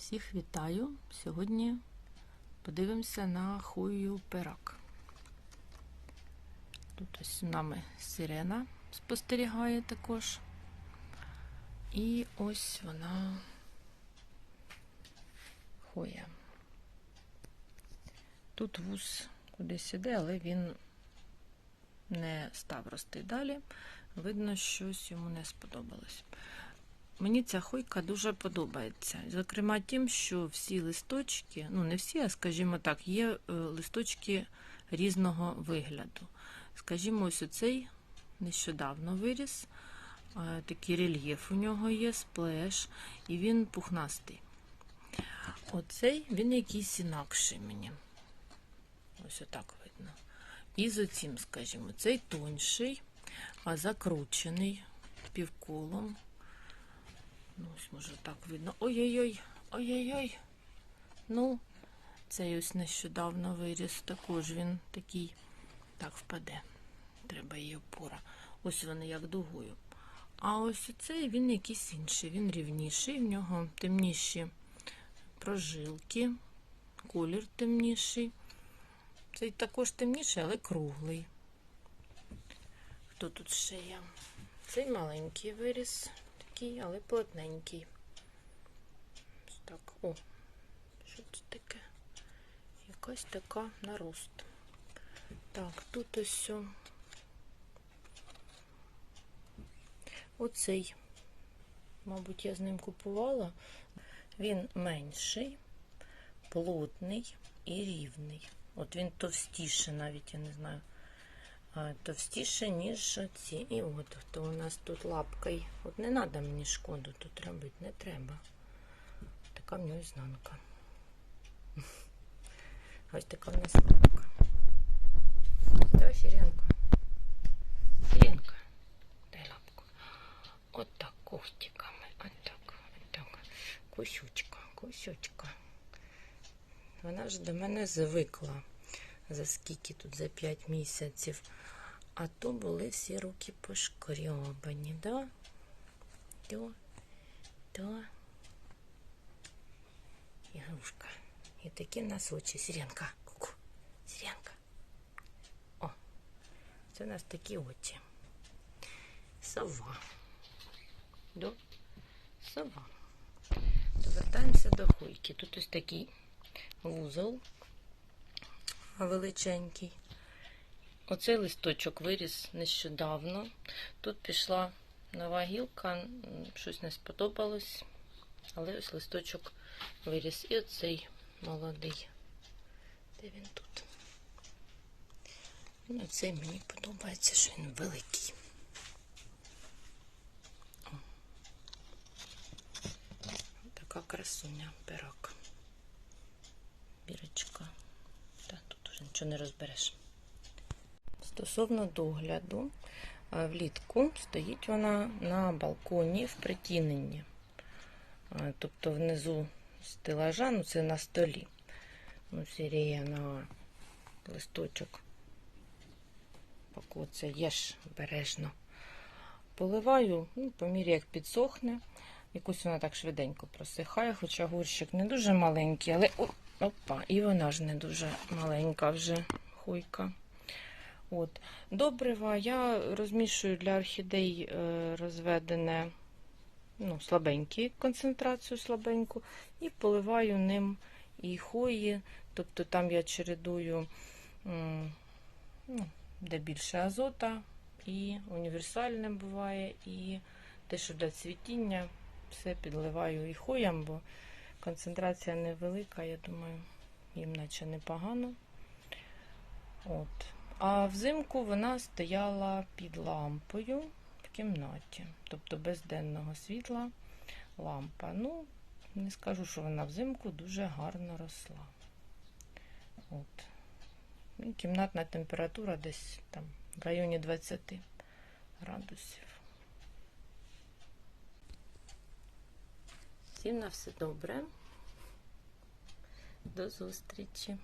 Всіх вітаю! Сьогодні подивимося на хую перак. Тут ось нами сирена спостерігає також. І ось вона хоя. Тут вуз кудись іде, але він не став рости далі. Видно, щось йому не сподобалось. Мені ця хойка дуже подобається. Зокрема, тим, що всі листочки, ну не всі, а скажімо так, є е, листочки різного вигляду. Скажімо, ось оцей нещодавно виріс. е, Такий рельєф у нього є, сплеш, і він пухнастий. Оцей він якийсь інакший мені. Ось отак видно. І з оцім, скажімо, цей тонший, а закручений півколом. Ну, ось може так видно. Ой-ой-ой, ой-ой-ой. Ну, цей ось нещодавно виріс. Також він такий. Так впаде. Треба її опора. Ось вони як дугою. А ось цей він якийсь інший. Він рівніший, в нього темніші прожилки, колір темніший. Цей також темніший, але круглий. Хто тут ще є? Цей маленький виріс такий, але плотненький. Так. О, що це таке? Якась така нарост. Так, тут ось. Оцей, мабуть, я з ним купувала. Він менший, плотний і рівний. От він товстіше, навіть я не знаю товстіше, ніж ці. І от хто у нас тут лапкою. От не треба мені шкоду тут робити, не треба. Така в нього ізнанка. Ось така в нас лапка. Давай сіренку. Сіренка. Дай лапку. От так когтиками. От так, от так. Кусючка, кусючка. Вона ж до мене звикла за скільки тут, за 5 місяців. А то були всі руки пошкрябані, да? То, то. Ігрушка. І такі в нас очі. Сіренка. Ку-ку. Сіренка. О, це у нас такі очі. Сова. До сова. То вертаємося до хуйки. Тут ось такий вузол величенький. Оцей листочок виріс нещодавно. Тут пішла нова гілка, щось не сподобалось, але ось листочок виріс. І оцей молодий. Де він тут? Ну, цей мені подобається, що він великий. О. Така красуня пирог. Бірочка. Нічого не розбереш. Стосовно догляду, влітку стоїть вона на балконі в притіненні. Тобто внизу стелажа, ну це на столі. Ну, сіріє на листочок. Покоцає ж обережно. Поливаю, ну, по мірі як підсохне. Якось вона так швиденько просихає, хоча горщик не дуже маленький, але опа, і вона ж не дуже маленька вже хуйка. От. Добрива я розмішую для орхідей е, розведене ну, слабенькі, концентрацію слабеньку, і поливаю ним і хої. Тобто там я чередую, ну, де більше азота, і універсальне буває, і те, що для цвітіння, все підливаю і хоям, бо концентрація невелика, я думаю, їм наче непогано. От. А взимку вона стояла під лампою в кімнаті, тобто без денного світла лампа. Ну, не скажу, що вона взимку дуже гарно росла. От. І кімнатна температура десь там в районі 20 градусів. Всім на все добре. До зустрічі!